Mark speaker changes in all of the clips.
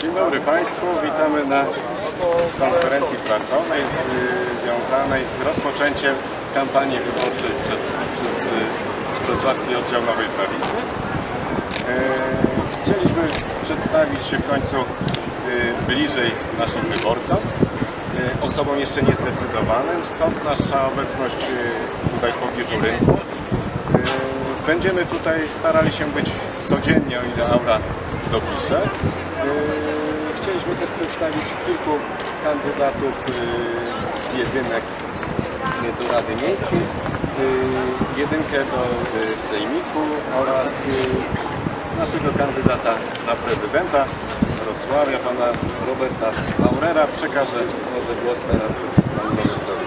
Speaker 1: Dzień dobry Państwu, witamy na konferencji prasowej związanej z rozpoczęciem kampanii wyborczej przed, przez y, Wrocławski Oddział Nowej Prawicy. E, Chcieliśmy przedstawić się w końcu y, bliżej naszym wyborcom, y, osobom jeszcze niezdecydowanym, stąd nasza obecność tutaj w pobliżu rynku. Będziemy tutaj starali się być codziennie, o ile aura dopisze. Y, Chcieliśmy też przedstawić kilku kandydatów y, z jedynek do Rady Miejskiej, y, jedynkę do y, Sejmiku oraz naszego kandydata na prezydenta Wrocławia, pana Roberta Maurera. Przekażę może głos teraz panu Robertowi.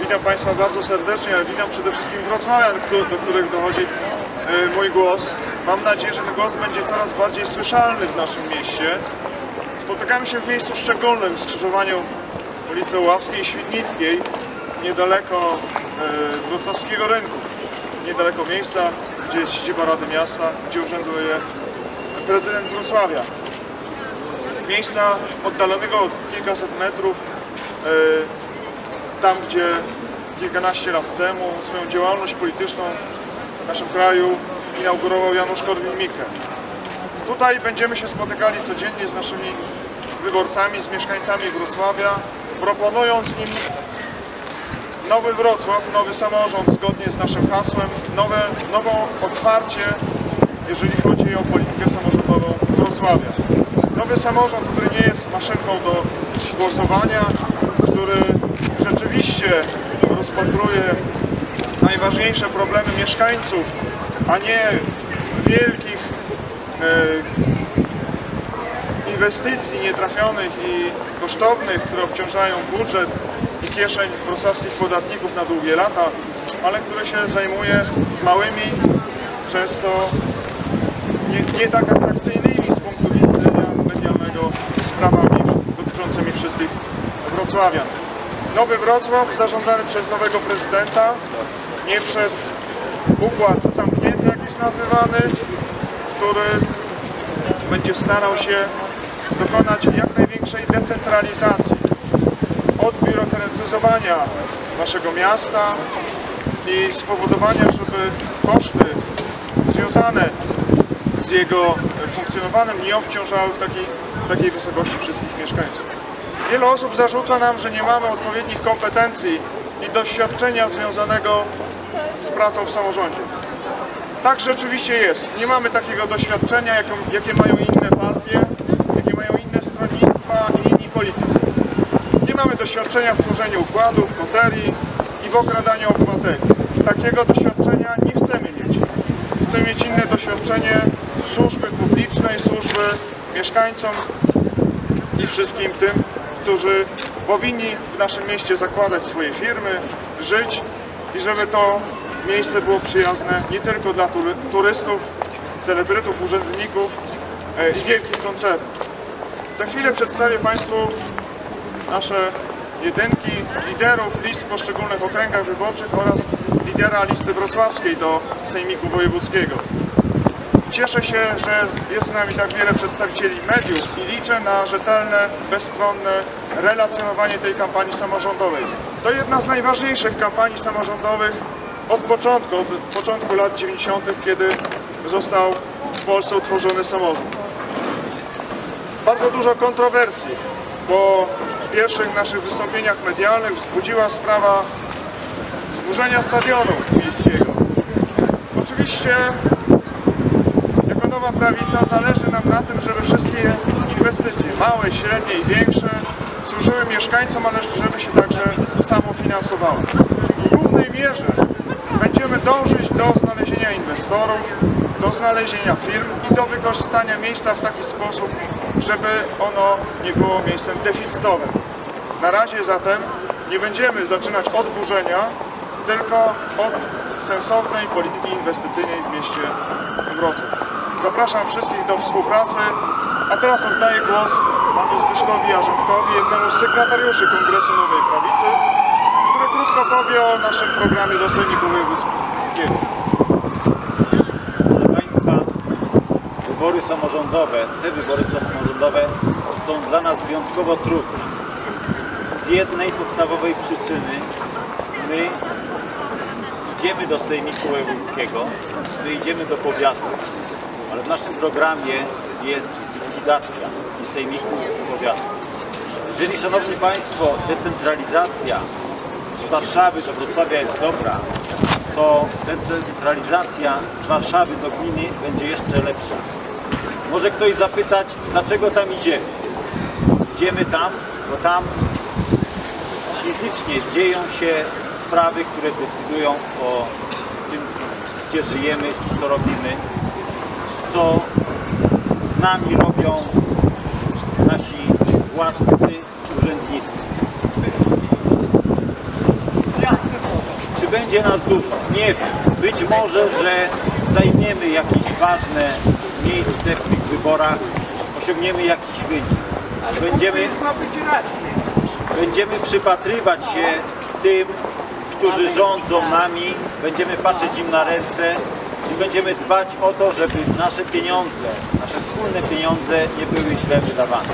Speaker 2: Witam Państwa bardzo serdecznie, ale witam przede wszystkim wrocławian, do których dochodzi mój głos. Mam nadzieję, że ten głos będzie coraz bardziej słyszalny w naszym mieście. Spotykamy się w miejscu szczególnym, skrzyżowaniu ulicy Łapskiej i Świdnickiej, niedaleko e, wrocławskiego rynku, niedaleko miejsca, gdzie jest siedziba Rady Miasta, gdzie urzęduje prezydent Wrocławia. Miejsca oddalonego o kilkaset metrów e, tam, gdzie kilkanaście lat temu swoją działalność polityczną w naszym kraju inaugurował Janusz Korwin-Mikke. Tutaj będziemy się spotykali codziennie z naszymi wyborcami, z mieszkańcami Wrocławia, proponując im nowy Wrocław, nowy samorząd zgodnie z naszym hasłem, nowe, nowe otwarcie, jeżeli chodzi o politykę samorządową Wrocławia. Nowy samorząd, który nie jest maszynką do głosowania, który rzeczywiście rozpatruje najważniejsze problemy mieszkańców, a nie wielkich inwestycji nietrafionych i kosztownych, które obciążają budżet i kieszeń wrocławskich podatników na długie lata, ale które się zajmuje małymi, często nie, nie tak atrakcyjnymi z punktu widzenia medialnego sprawami dotyczącymi wszystkich wrocławian. Nowy Wrocław zarządzany przez nowego prezydenta, nie przez układ zamknięty, jak jest nazywany, który będzie starał się dokonać jak największej decentralizacji, odbiurokratyzowania naszego miasta i spowodowania, żeby koszty związane z jego funkcjonowaniem nie obciążały w takiej, w takiej wysokości wszystkich mieszkańców. Wiele osób zarzuca nam, że nie mamy odpowiednich kompetencji i doświadczenia związanego z pracą w samorządzie. Tak rzeczywiście jest. Nie mamy takiego doświadczenia, jaką, jakie mają inne partie, jakie mają inne stronnictwa i inni politycy. Nie mamy doświadczenia w tworzeniu układów, loterii i w okradaniu obywateli. Takiego doświadczenia nie chcemy mieć. Chcemy mieć inne doświadczenie służby publicznej, służby mieszkańcom i wszystkim tym, którzy powinni w naszym mieście zakładać swoje firmy, żyć i żeby to miejsce było przyjazne nie tylko dla tury, turystów, celebrytów, urzędników e, i wielkich koncernów. Za chwilę przedstawię Państwu nasze jedynki liderów list w poszczególnych okręgach wyborczych oraz lidera listy wrocławskiej do Sejmiku Wojewódzkiego. Cieszę się, że jest z nami tak wiele przedstawicieli mediów i liczę na rzetelne, bezstronne relacjonowanie tej kampanii samorządowej. To jedna z najważniejszych kampanii samorządowych od początku, od początku lat 90., kiedy został w Polsce utworzony samorząd. Bardzo dużo kontrowersji po pierwszych naszych wystąpieniach medialnych wzbudziła sprawa zburzenia stadionu miejskiego. Oczywiście jako Nowa Prawica zależy nam na tym, żeby wszystkie inwestycje, małe, średnie i większe, służyły mieszkańcom, ale żeby się także samofinansowały. W głównej mierze będziemy dążyć do znalezienia inwestorów, do znalezienia firm i do wykorzystania miejsca w taki sposób, żeby ono nie było miejscem deficytowym. Na razie zatem nie będziemy zaczynać od burzenia, tylko od sensownej polityki inwestycyjnej w mieście Wrocław. Zapraszam wszystkich do współpracy, a teraz oddaję głos panu Zbyszkowi Jarzębkowi, jednemu z sygnatariuszy Kongresu Nowej Prawicy, krótko powie o naszym programie do Sejmiku Wojewódzkiego.
Speaker 3: Proszę Państwa, wybory samorządowe, te wybory samorządowe są dla nas wyjątkowo trudne. Z jednej podstawowej przyczyny my idziemy do Sejmiku Wojewódzkiego, my idziemy do powiatu, ale w naszym programie jest likwidacja i Sejmiku powiatu. Jeżeli, Szanowni Państwo, decentralizacja z Warszawy do Wrocławia jest dobra, to decentralizacja z Warszawy do gminy będzie jeszcze lepsza. Może ktoś zapytać, dlaczego tam idziemy? Idziemy tam, bo tam fizycznie dzieją się sprawy, które decydują o tym, gdzie żyjemy, co robimy, co z nami robią nasi władcy, urzędnicy. Będzie nas dużo? Nie wiem. Być może, że zajmiemy jakieś ważne miejsce w tych wyborach, osiągniemy jakiś wynik. Będziemy, będziemy przypatrywać się tym, którzy rządzą nami, będziemy patrzeć im na ręce i będziemy dbać o to, żeby nasze pieniądze, nasze wspólne pieniądze nie były źle wydawane.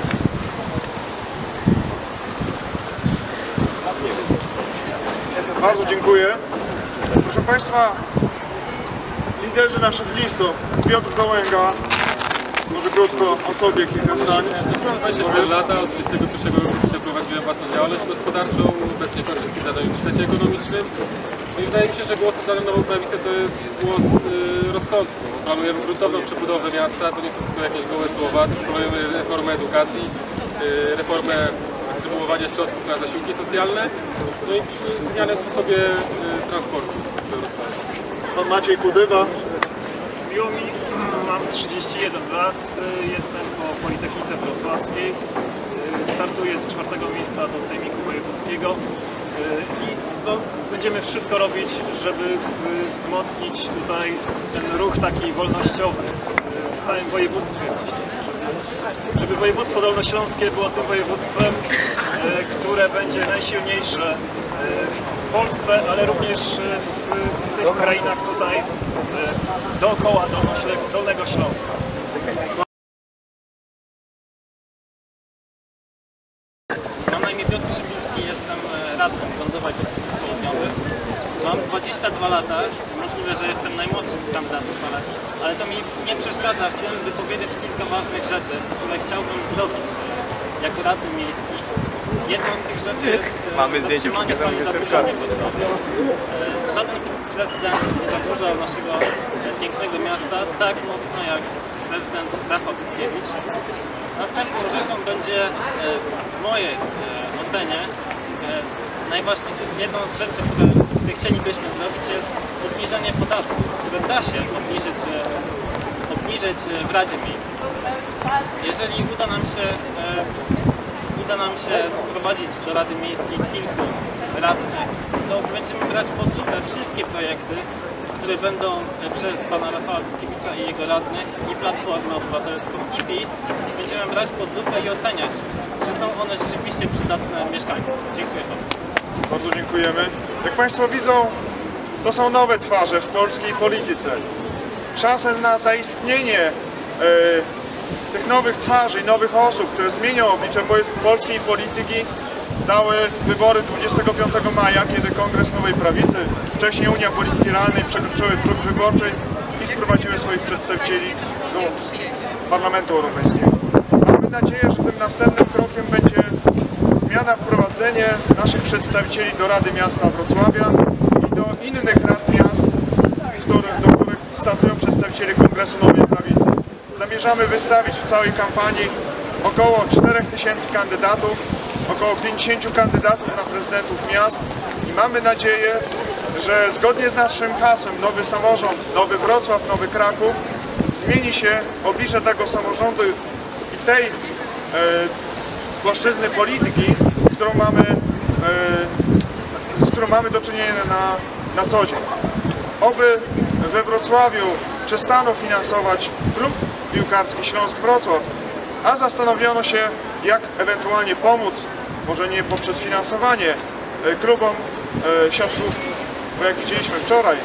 Speaker 2: Bardzo dziękuję. Proszę Państwa, liderzy naszych list to Piotr Dołęga, może krótko o sobie kilka zdań.
Speaker 4: Też mam 24 lata, od 21 roku życia prowadziłem własną działalność gospodarczą, obecnie kończę studia na Uniwersytecie Ekonomicznym. No i wydaje mi się, że głos oddany Nową Prawicę to jest głos y, rozsądku. Planujemy gruntowną przebudowę miasta, to nie są tylko jakieś gołe słowa, planujemy reformę edukacji, y, reformę dystrybuowania środków na zasiłki socjalne, no i zmianę w sposobie y, transportu.
Speaker 2: Pan Maciej Kudywa,
Speaker 5: Miło mi, mam 31 lat, jestem po Politechnice Wrocławskiej, startuję z czwartego miejsca do Sejmiku Wojewódzkiego i no, będziemy wszystko robić, żeby wzmocnić tutaj ten ruch taki wolnościowy w- całym województwie żeby, żeby województwo dolnośląskie było tym województwem, y, które będzie najsilniejsze w Polsce, ale również y, w tych krainach tutaj y, dookoła Dolnego Śląska.
Speaker 6: Mam na imię Piotr Szymiński, jestem e, radnym Gądowa Południowych. Mam 22 lata, możliwe, że jestem najmłodszym z kandydatów, ale, ale to mi nie przeszkadza w tym, by powiedzieć kilka ważnych rzeczy, które chciałbym zdobyć e, jako radny miejski. Jedną z tych rzeczy jest e,
Speaker 1: Mamy zdjęcie,
Speaker 6: zatrzymanie fali Wrocławia. E, Żaden prezydent nie zadłużał naszego e, pięknego miasta tak mocno jak prezydent Rafał Witkiewicz. Następną rzeczą będzie e, w mojej ocenie najważniejszą, jedną z rzeczy, które, chcielibyśmy zrobić jest obniżenie podatków, które da się obniżyć, obniżyć w Radzie Miejskiej. Jeżeli uda nam się uda nam się wprowadzić do Rady Miejskiej kilku radnych, to będziemy brać pod lupę wszystkie projekty, które będą przez pana Rafała Witkiewicza i jego radnych i Platformę Obywatelską i PiS będziemy brać pod lupę i oceniać, czy są one rzeczywiście przydatne mieszkańcom. Dziękuję bardzo.
Speaker 2: bardzo dziękujemy. Jak Państwo widzą, to są nowe twarze w polskiej polityce. Szansę na zaistnienie e, tych nowych twarzy i nowych osób, które zmienią oblicze po- polskiej polityki, dały wybory 25 maja, kiedy Kongres Nowej Prawicy, wcześniej Unia Polityki Realnej przekroczyły próg wyborczy i wprowadziły swoich przedstawicieli do Parlamentu Europejskiego. Mamy nadzieję, że tym następnym krokiem będzie zmiana, wprowadzenie naszych przedstawicieli do Rady Miasta Wrocławia i do innych rad miast, do których startują przedstawiciele Kongresu Nowej. Zamierzamy wystawić w całej kampanii około 4000 kandydatów, około 50 kandydatów na prezydentów miast i mamy nadzieję, że zgodnie z naszym hasłem Nowy Samorząd, Nowy Wrocław, Nowy Kraków zmieni się oblicze tego samorządu i tej e, płaszczyzny polityki, którą mamy, e, z którą mamy do czynienia na, na co dzień. Oby we Wrocławiu przestano finansować klub piłkarski Śląsk Wrocław, a zastanowiono się, jak ewentualnie pomóc, może nie poprzez finansowanie, e, klubom e, siatkówki. Bo jak widzieliśmy wczoraj,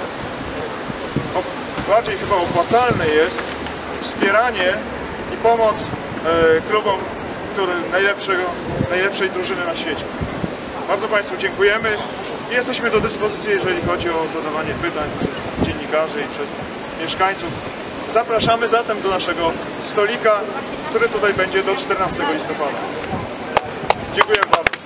Speaker 2: bardziej chyba opłacalne jest wspieranie i pomoc klubom który, najlepszego, najlepszej drużyny na świecie. Bardzo Państwu dziękujemy i jesteśmy do dyspozycji, jeżeli chodzi o zadawanie pytań przez dziennikarzy i przez mieszkańców. Zapraszamy zatem do naszego stolika, który tutaj będzie do 14 listopada. Dziękuję bardzo.